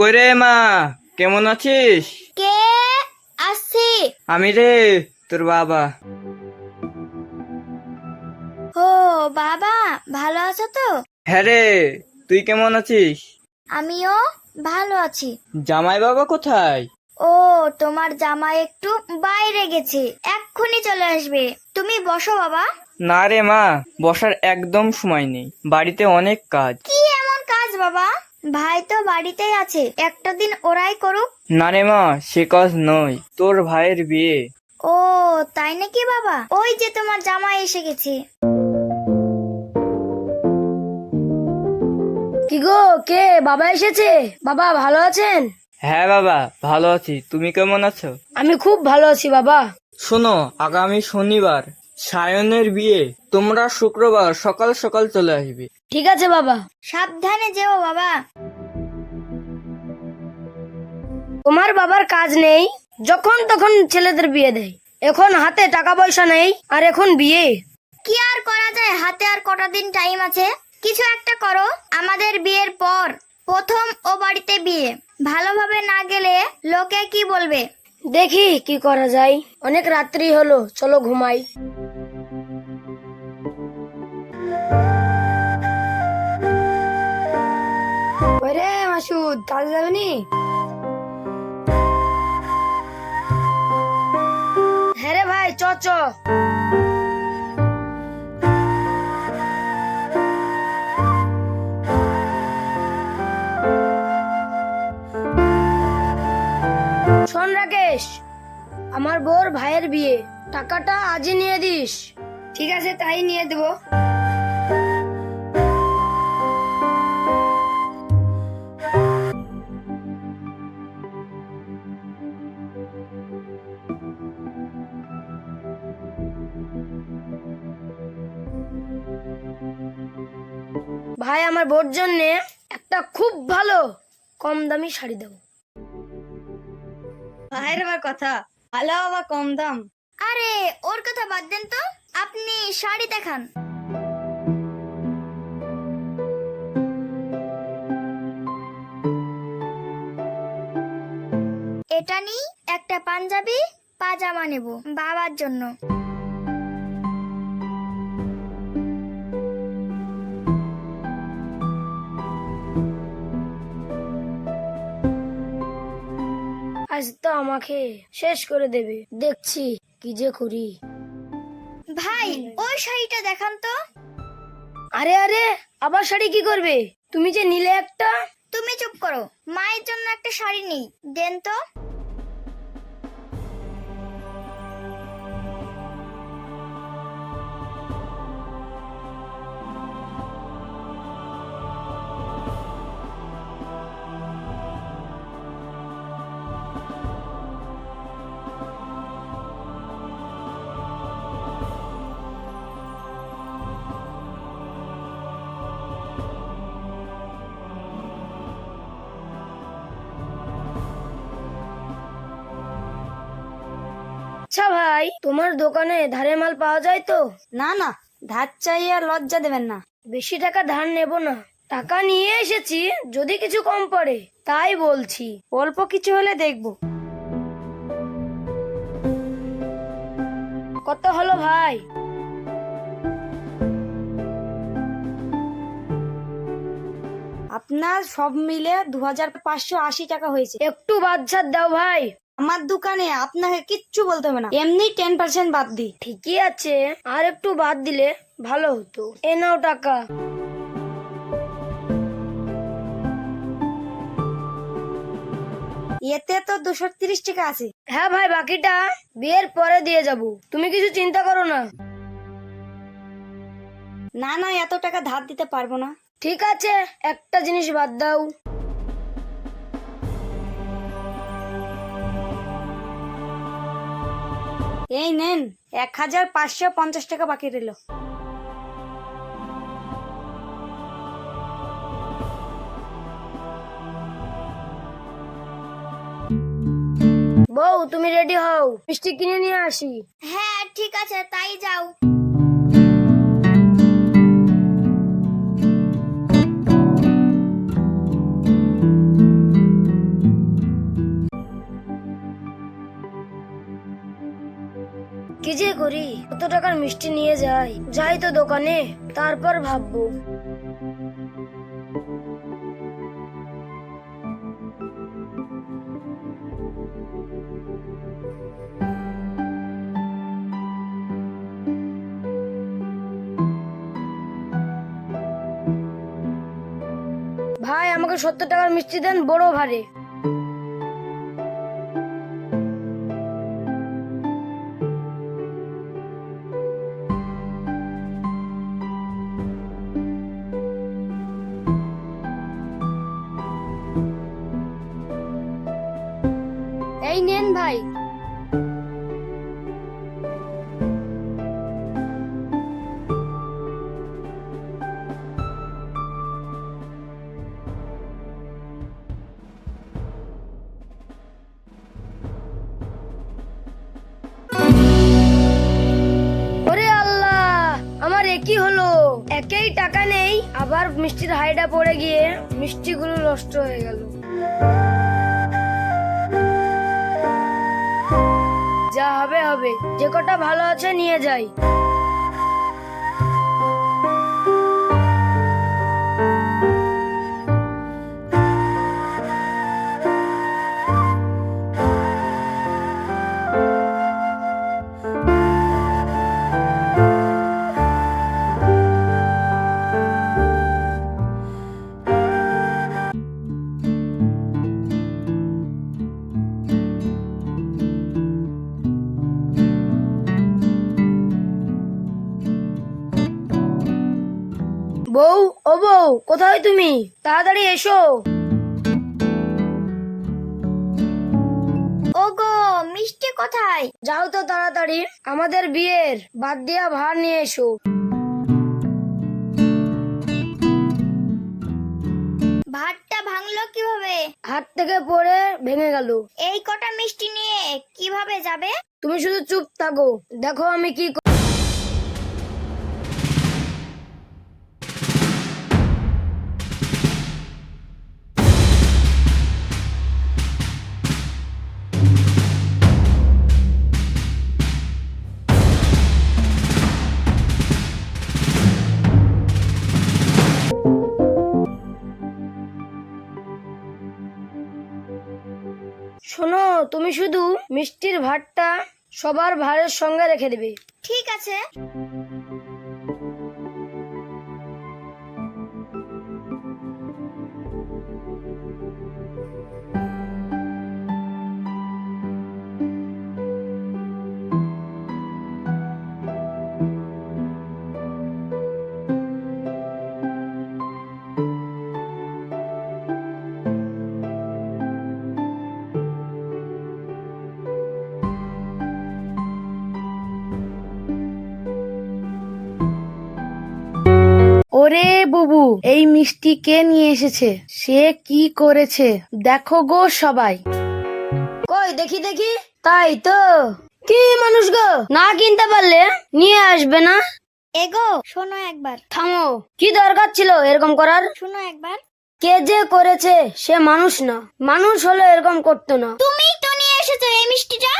কই রে মা? কেমন আছিস? কে? আসছি আমি রে তোর বাবা। ও বাবা ভালো আছো তো? হ্যাঁ রে তুই কেমন আছিস? আমিও ভালো আছি। জামাই বাবা কোথায়? ও তোমার জামাই একটু বাইরে গেছে। এক্ষুনি চলে আসবে। তুমি বসো বাবা। না রে মা বসার একদম সময় নেই। বাড়িতে অনেক কাজ। কি এমন কাজ বাবা? ভাই তো বাড়িতেই আছে একটা দিন ওরাই করুক। না রে মা সে কাজ নয় তোর ভাইয়ের বিয়ে। ও তাই নাকি বাবা? ওই যে তোমার জামাই এসে গেছে। কি গো কে? বাবা এসেছে? বাবা ভালো আছেন? হ্যাঁ বাবা ভালো আছি। তুমি কেমন আছো? আমি খুব ভালো আছি বাবা। শোনো আগামী শনিবার সায়নের বিয়ে। তোমরা শুক্রবার সকাল সকাল চলে আসবে। ঠিক আছে বাবা। সাবধানে যেও বাবা। তোমার বাবার কাজ নেই। যখন তখন ছেলেদের বিয়ে দেয়। এখন হাতে টাকা পয়সা নেই আর এখন বিয়ে। কি আর করা যায়? হাতে আর কটা দিন টাইম আছে। কিছু একটা করো। আমাদের বিয়ের পর প্রথম ও বাড়িতে বিয়ে। ভালোভাবে না গেলে লোকে কি বলবে? দেখি কি করা যায়। অনেক রাত্রি হলো। চলো ঘুমাই। মাসুদ কাজে যাবে নি? হ্যাঁ রে ভাই চ চ। শোন রাকেশ আমার বোর ভাইয়ের বিয়ে। টাকাটা আজই নিয়ে দিস। ঠিক আছে তাই নিয়ে দেবো। ভাই আমার বোর জন্য একটা খুব ভালো কম দামি শাড়ি দেবো। ভাইয়ের আবার কথা ভালো আবার কম দাম। আরে ওর কথা বাদ দেন তো আপনি শাড়ি দেখান। এটা নি একটা পাঞ্জাবি পাজামা নেব বাবার জন্য। আজ তো আমাকে শেষ করে দেবে। দেখছি কি যে করি। ভাই ওই শাড়িটা দেখান তো। আরে আরে আবার শাড়ি কি করবে? তুমি যে নিলে একটা? তুমি চুপ করো মায়ের জন্য একটা শাড়ি নেই। দেন তো। ভাই তোমার দোকানে ধারে মাল পাওয়া যায় তো? না না ধার চাই আর লজ্জা দেবেন না। বেশি টাকা ধার নেব না। টাকা নিয়ে এসেছি যদি কিছু কম পড়ে তাই বলছি। অল্প কিছু হলে দেখব। কত হলো ভাই? আপনার সব মিলে দু হাজার পাঁচশো আশি টাকা হয়েছে। একটু বাদশার দাও ভাই। আমার দোকানে আপনাকে কিচ্ছু বলতে হবে না। এমনি টেন পার্সেন্ট বাদ দিই ঠিকই আছে। আর একটু বাদ দিলে ভালো হতো। এ নাও টাকা। এতে তো দুশো তিরিশ টাকা আছে। হ্যাঁ ভাই বাকিটা বিয়ের পরে দিয়ে যাব। তুমি কিছু চিন্তা করো না। না না এত টাকা ধার দিতে পারব না। ঠিক আছে একটা জিনিস বাদ দাও। এই নেন, এক হাজার পাঁচশো পঞ্চাশ টাকা বাকি রইল। বউ, তুমি রেডি হও। মিষ্টি কিনে নিয়ে আসি। হ্যাঁ ঠিক আছে, তাই যাও। করি কত টাকার মিষ্টি নিয়ে যাই। যাই তো দোকানে, তারপর ভাববো। ভাই, আমাকে সত্তর টাকার মিষ্টি দেন বড় ভারে। এই নেন ভাই। একই হলো। একেই টাকা নেই, আবার মিষ্টির হাইডা পড়ে গিয়ে মিষ্টিগুলো নষ্ট হয়ে গেল। যা হবে হবে যে কটা ভালো আছে নিয়ে যাই। বউ ও বউ কোথায় তুমি? তাড়াতাড়ি এসো। ওগো মিষ্টি কোথায়? যাও তো তাড়াতাড়ি আমাদের বিয়ের। বাদ দিয়া ভার নিয়ে এসো। ভাতটা ভাঙলো কীভাবে? হাত থেকে পড়ে ভেঙে গেল। এই কটা মিষ্টি নিয়ে কীভাবে যাবে? তুমি শুধু চুপ থাকো। দেখো আমি কি শোনো তুমি শুধু মিষ্টির ভাতটা সবার ভারের সঙ্গে রেখে দেবে। ঠিক আছে। বুবু এই মিষ্টি কে নিয়ে এসেছে? সে কি করেছে? দেখো গো সবাই। কই দেখি দেখি। তাই তো। কি মানুষ গো? না কিনতে পারলে নিয়ে আসবে না? এগো শোনো একবার। থামো। কি দরকার ছিল এরকম করার? শোনো একবার। কে যে করেছে সে মানুষ না। মানুষ হলে এরকম করতো না। তুমিই তো নিয়ে এসেছ এই মিষ্টিটা?